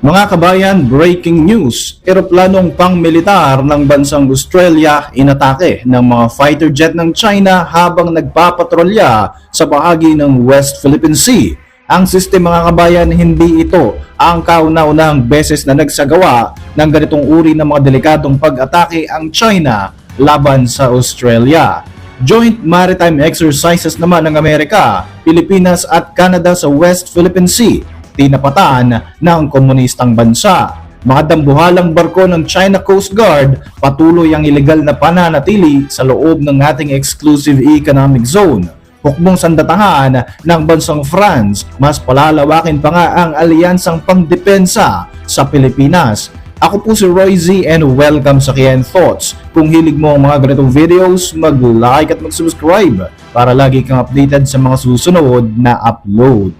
Mga kabayan, breaking news. Eroplanong pang-militar ng bansang Australia inatake ng mga fighter jet ng China habang nagpapatrolya sa bahagi ng West Philippine Sea. Ang system mga kabayan, hindi ito ang kauna-unahang beses na nagsagawa ng ganitong uri ng mga delikadong pag-atake ang China laban sa Australia. Joint maritime exercises naman ng Amerika, Pilipinas at Canada sa West Philippine Sea tinapatan ng komunistang bansa. Mga dambuhalang barko ng China Coast Guard patuloy ang ilegal na pananatili sa loob ng ating exclusive economic zone. Hukbong sandatahan ng bansang France, mas palalawakin pa nga ang alyansang pangdepensa sa Pilipinas. Ako po si Roy Z and welcome sa Kian Thoughts. Kung hilig mo ang mga ganitong videos, mag-like at mag-subscribe para lagi kang updated sa mga susunod na upload.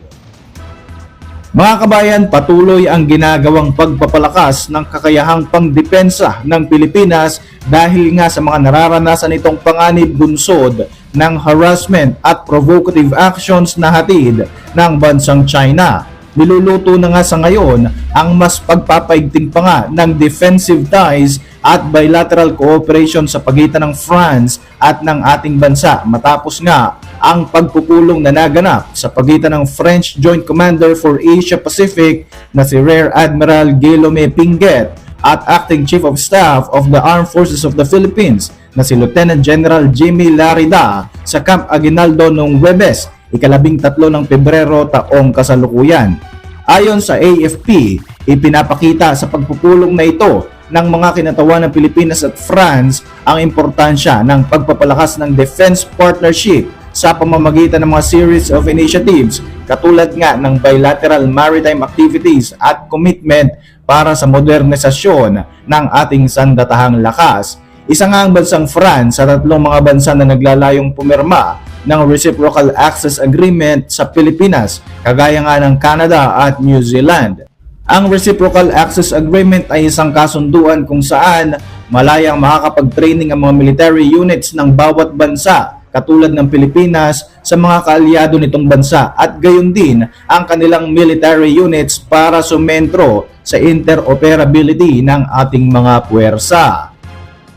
Mga kabayan, patuloy ang ginagawang pagpapalakas ng kakayahang pangdepensa ng Pilipinas dahil nga sa mga nararanasan itong panganib bunsod ng harassment at provocative actions na hatid ng bansang China. Niluluto na nga sa ngayon ang mas pagpapaigting pa nga ng defensive ties at bilateral cooperation sa pagitan ng France at ng ating bansa matapos nga ang pagpupulong na naganap sa pagitan ng French Joint Commander for Asia Pacific na si Rear Admiral Guillaume Pinget at Acting Chief of Staff of the Armed Forces of the Philippines na si Lieutenant General Jimmy Larida sa Camp Aguinaldo noong Webes, ikalabing tatlo ng Pebrero taong kasalukuyan. Ayon sa AFP, ipinapakita sa pagpupulong na ito ng mga kinatawan ng Pilipinas at France ang importansya ng pagpapalakas ng defense partnership sa pamamagitan ng mga series of initiatives katulad nga ng bilateral maritime activities at commitment para sa modernisasyon ng ating sandatahang lakas. Isa nga ang bansang France sa tatlong mga bansa na naglalayong pumirma ng Reciprocal Access Agreement sa Pilipinas, kagaya nga ng Canada at New Zealand. Ang Reciprocal Access Agreement ay isang kasunduan kung saan malayang makakapag-training ang mga military units ng bawat bansa katulad ng Pilipinas sa mga kaalyado nitong bansa at gayon din ang kanilang military units para sumentro sa interoperability ng ating mga puwersa.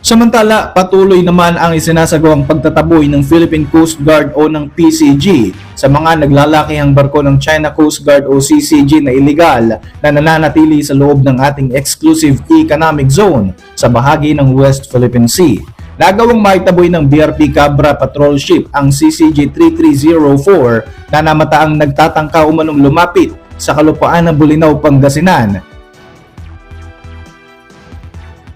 Samantala, patuloy naman ang isinasagawang pagtataboy ng Philippine Coast Guard o ng PCG sa mga naglalakihang barko ng China Coast Guard o CCG na illegal na nananatili sa loob ng ating exclusive economic zone sa bahagi ng West Philippine Sea. Nagawang maitaboy ng BRP Cabra Patrol Ship ang CCG 3304 na namataang nagtatangka umanong lumapit sa kalupaan ng Bulinaw, Pangasinan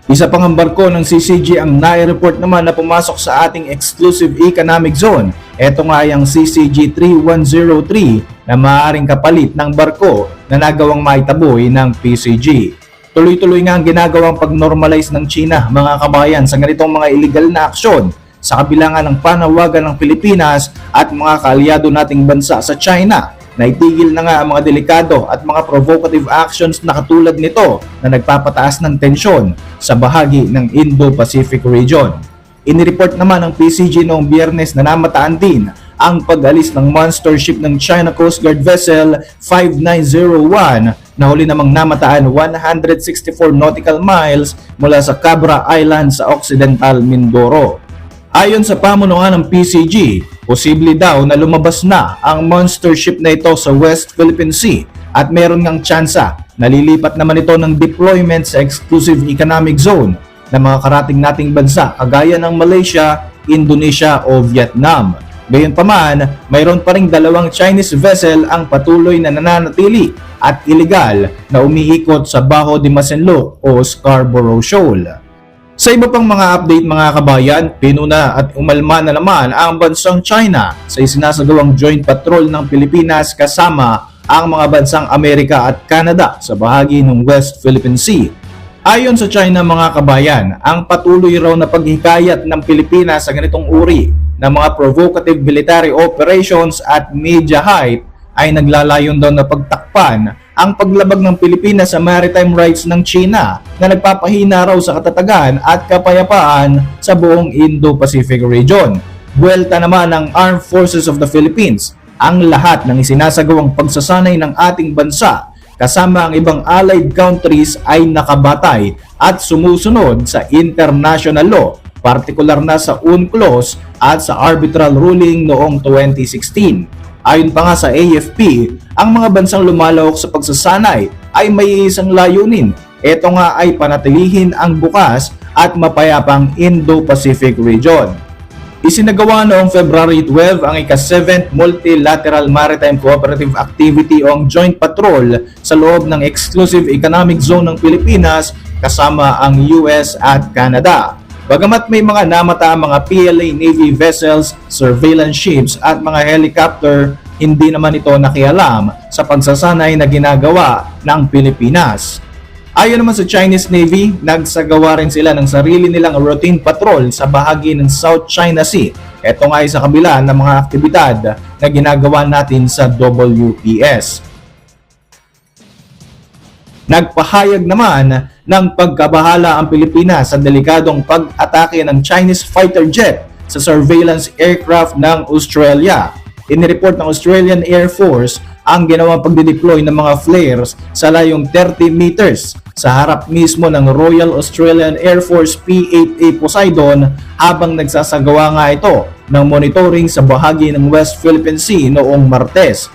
isa pang ang barko ng CCG ang nai-report naman na pumasok sa ating exclusive economic zone. Ito nga ay ang CCG 3103 na maaaring kapalit ng barko na nagawang maitaboy ng PCG. Tuloy-tuloy nga ang ginagawang pag-normalize ng China mga kabayan sa ganitong mga illegal na aksyon sa kabilangan ng panawagan ng Pilipinas at mga kaalyado nating bansa sa China na itigil na nga ang mga delikado at mga provocative actions na katulad nito na nagpapataas ng tensyon sa bahagi ng Indo-Pacific region. Inireport naman ng PCG noong biyernes na namataan din ang pag-alis ng monster ship ng China Coast Guard vessel 5901 na huli namang namataan 164 nautical miles mula sa Cabra Island sa Occidental Mindoro. Ayon sa pamunuan ng PCG, posible daw na lumabas na ang monster ship na ito sa West Philippine Sea at meron ngang tsansa na lilipat naman ito ng deployment sa exclusive economic zone ng mga karating nating bansa kagaya ng Malaysia, Indonesia o Vietnam. Gayunpaman, mayroon pa ring dalawang Chinese vessel ang patuloy na nananatili at illegal na umiikot sa Baho de Masinloc o Scarborough Shoal. Sa iba pang mga update mga kabayan, pinuna at umalma na naman ang bansang China sa isinasagawang joint patrol ng Pilipinas kasama ang mga bansang Amerika at Canada sa bahagi ng West Philippine Sea. Ayon sa China mga kabayan, ang patuloy raw na paghikayat ng Pilipinas sa ganitong uri ng mga provocative military operations at media hype ay naglalayon daw na pagtakpan ang paglabag ng Pilipinas sa maritime rights ng China na nagpapahina raw sa katatagan at kapayapaan sa buong Indo-Pacific region. Buwelta naman ng Armed Forces of the Philippines ang lahat ng isinasagawang pagsasanay ng ating bansa kasama ang ibang allied countries ay nakabatay at sumusunod sa international law, partikular na sa UNCLOS at sa arbitral ruling noong 2016. Ayon pa nga sa AFP, ang mga bansang lumalawak sa pagsasanay ay may isang layunin. Ito nga ay panatilihin ang bukas at mapayapang Indo-Pacific region. Isinagawa noong February 12 ang ika-7th Multilateral Maritime Cooperative Activity o ang Joint Patrol sa loob ng Exclusive Economic Zone ng Pilipinas kasama ang US at Canada. Bagamat may mga namata ang mga PLA Navy vessels, surveillance ships at mga helicopter, hindi naman ito nakialam sa pagsasanay na ginagawa ng Pilipinas. Ayon naman sa Chinese Navy, nagsagawa rin sila ng sarili nilang routine patrol sa bahagi ng South China Sea. Ito nga ay sa kabila ng mga aktibidad na ginagawa natin sa WPS. Nagpahayag naman ng pagkabahala ang Pilipinas sa delikadong pag-atake ng Chinese fighter jet sa surveillance aircraft ng Australia. Inireport ng Australian Air Force ang ginawang pagdideploy ng mga flares sa layong 30 meters sa harap mismo ng Royal Australian Air Force P-8A Poseidon habang nagsasagawa nga ito ng monitoring sa bahagi ng West Philippine Sea noong Martes.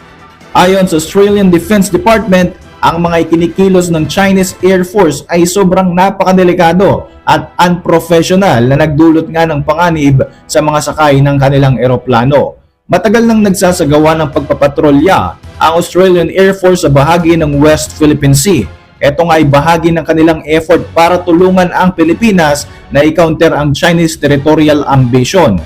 Ayon sa Australian Defense Department, ang mga ikinikilos ng Chinese Air Force ay sobrang napakadelikado at unprofessional na nagdulot nga ng panganib sa mga sakay ng kanilang eroplano. Matagal nang nagsasagawa ng pagpapatrolya ang Australian Air Force sa bahagi ng West Philippine Sea. Ito nga ay bahagi ng kanilang effort para tulungan ang Pilipinas na i-counter ang Chinese territorial ambition.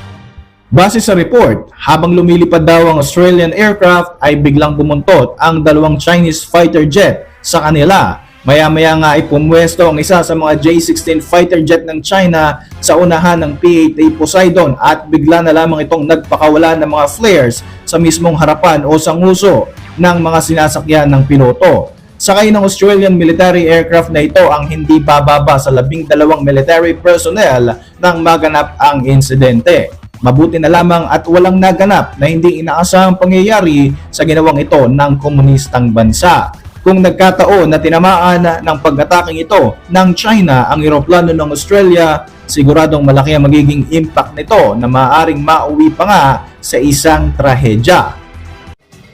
Base sa report, habang lumilipad daw ang Australian aircraft ay biglang bumuntot ang dalawang Chinese fighter jet sa kanila. Maya-maya nga ay pumwesto ang isa sa mga J-16 fighter jet ng China sa unahan ng P-8A Poseidon at bigla na lamang itong nagpakawala ng mga flares sa mismong harapan o sa nguso ng mga sinasakyan ng piloto. Sakay ng Australian military aircraft na ito ang hindi bababa sa labing dalawang military personnel nang maganap ang insidente. Mabuti na lamang at walang naganap na hindi inaasahang pangyayari sa ginawang ito ng komunistang bansa. Kung nagkataon na tinamaan ng pag-ataking ito ng China ang eroplano ng Australia, siguradong malaki ang magiging impact nito na maaaring mauwi pa nga sa isang trahedya.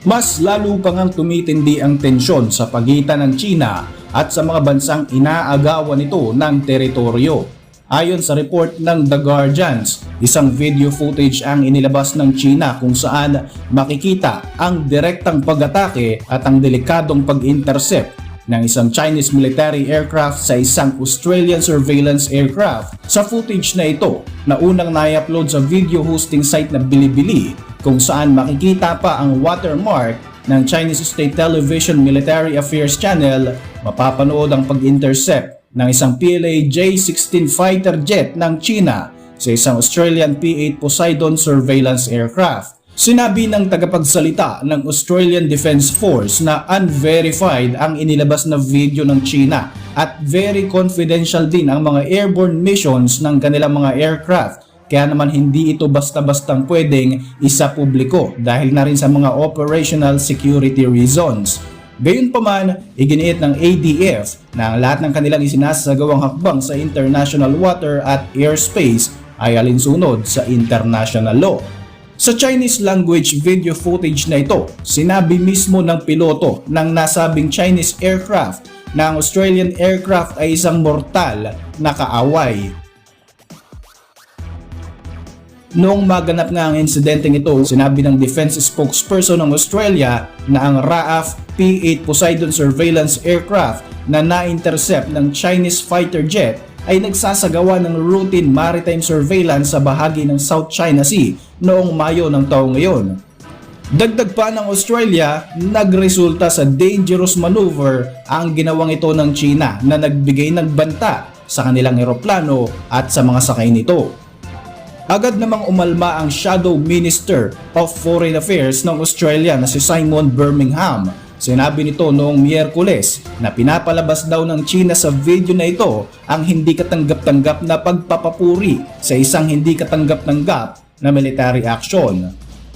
Mas lalo pa ngang tumitindi ang tensyon sa pagitan ng China at sa mga bansang inaagawan nito ng teritoryo. Ayon sa report ng The Guardians, isang video footage ang inilabas ng China kung saan makikita ang direktang pag-atake at ang delikadong pag-intercept ng isang Chinese military aircraft sa isang Australian surveillance aircraft. Sa footage na ito, na unang na-upload sa video hosting site na Bilibili kung saan makikita pa ang watermark ng Chinese State Television Military Affairs Channel, mapapanood ang pag-intercept ng isang PLA J-16 fighter jet ng China sa isang Australian P-8 Poseidon surveillance aircraft. Sinabi ng tagapagsalita ng Australian Defense Force na unverified ang inilabas na video ng China at very confidential din ang mga airborne missions ng kanilang mga aircraft kaya naman hindi ito basta-bastang pwedeng isa publiko dahil na rin sa mga operational security reasons. Gayunpaman, iginiit ng ADF na ang lahat ng kanilang isinasagawang hakbang sa international water at airspace ay alinsunod sa international law. Sa Chinese language video footage na ito, sinabi mismo ng piloto ng nasabing Chinese aircraft na ang Australian aircraft ay isang mortal na kaaway. Noong maganap nga ang insidenteng ito, sinabi ng defense spokesperson ng Australia na ang RAAF P-8 Poseidon surveillance aircraft na na-intercept ng Chinese fighter jet ay nagsasagawa ng routine maritime surveillance sa bahagi ng South China Sea noong Mayo ng taong ngayon. Dagdag pa ng Australia, nagresulta sa dangerous maneuver ang ginawang ito ng China na nagbigay ng banta sa kanilang eroplano at sa mga sakay nito. Agad namang umalma ang Shadow Minister of Foreign Affairs ng Australia na si Simon Birmingham. Sinabi nito noong Miyerkules na pinapalabas daw ng China sa video na ito ang hindi katanggap-tanggap na pagpapapuri sa isang hindi katanggap-tanggap na military action.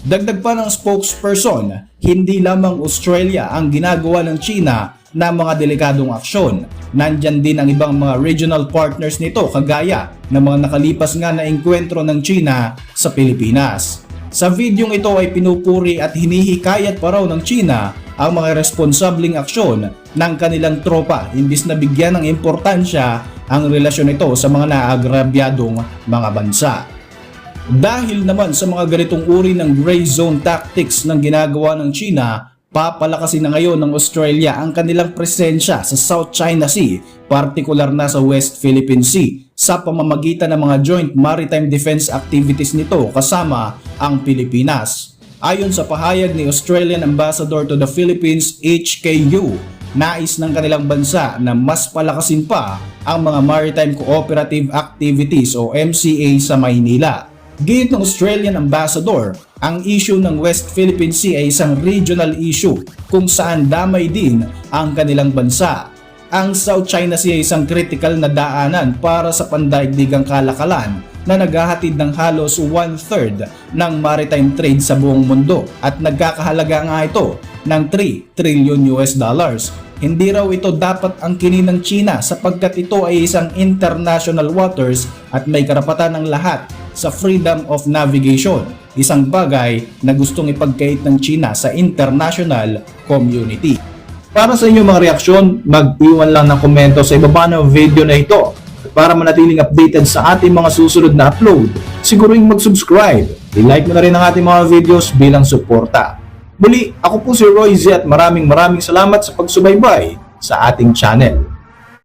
Dagdag pa ng spokesperson, hindi lamang Australia ang ginagawa ng China na mga delikadong aksyon. Nandyan din ang ibang mga regional partners nito kagaya ng mga nakalipas nga na engkwentro ng China sa Pilipinas. Sa videong ito ay pinupuri at hinihikayat pa raw ng China ang mga responsabling aksyon ng kanilang tropa imbis na bigyan ng importansya ang relasyon nito sa mga naagrabyadong mga bansa. Dahil naman sa mga ganitong uri ng gray zone tactics ng ginagawa ng China, papalakasin na ngayon ng Australia ang kanilang presensya sa South China Sea, partikular na sa West Philippine Sea, sa pamamagitan ng mga joint maritime defense activities nito kasama ang Pilipinas. Ayon sa pahayag ni Australian Ambassador to the Philippines HKU, nais ng kanilang bansa na mas palakasin pa ang mga maritime cooperative activities o MCA sa Maynila. Gate ng Australian Ambassador, ang issue ng West Philippine Sea ay isang regional issue kung saan damay din ang kanilang bansa. Ang South China Sea ay isang critical na daanan para sa pandaigdigang kalakalan na naghahatid ng halos one-third ng maritime trade sa buong mundo at nagkakahalaga nga ito ng 3 trillion US dollars. Hindi raw ito dapat ang kinin ng China sapagkat ito ay isang international waters at may karapatan ng lahat sa freedom of navigation, isang bagay na gustong ipagkait ng China sa international community. Para sa inyong mga reaksyon, mag-iwan lang ng komento sa ibaba ng video na ito. Para manatiling updated sa ating mga susunod na upload, siguruhin mag-subscribe. I-like mo na rin ang ating mga videos bilang suporta. Muli, ako po si Roy Z at maraming maraming salamat sa pagsubaybay sa ating channel.